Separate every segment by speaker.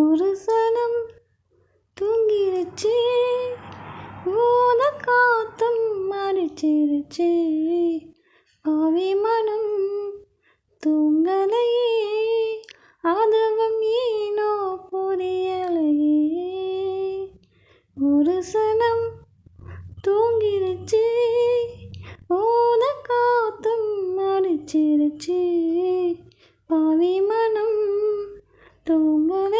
Speaker 1: ஒரு சனம் தூங்கிருச்சு. ஊத காத்தம் மறிச்சிருச்சு பாவி மனம் தூங்கலையே. அதுவும் ஏனோ புரியலையே. ஒரு சனம் தூங்கிருச்சு. ஊத காத்தம் மறிச்சிருச்சு பாவி மனம் தூங்கலை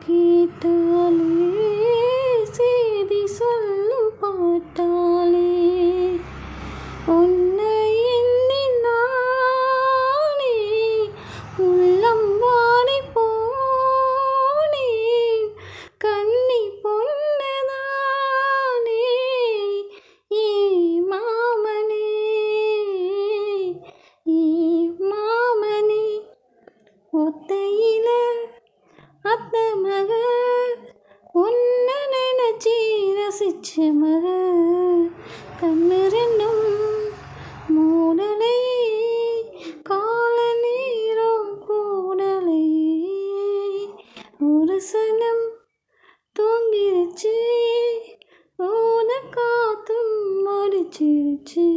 Speaker 1: பாடும் செய்தி சொல்லும் பாட்டாளே உன்னை எண்ணி நானே உள்ளம் வாடி போனேன் கன்னி பொன்னதானே ஏ மாமனே ஏ மாமனே. வெளிச்சமாக கண்ணிரண்டும் மூடலை கால நேரம் கூடலை. ஒரு சனம் தூங்கிருச்சு ஓன காத்தும் மடிச்சிருச்சு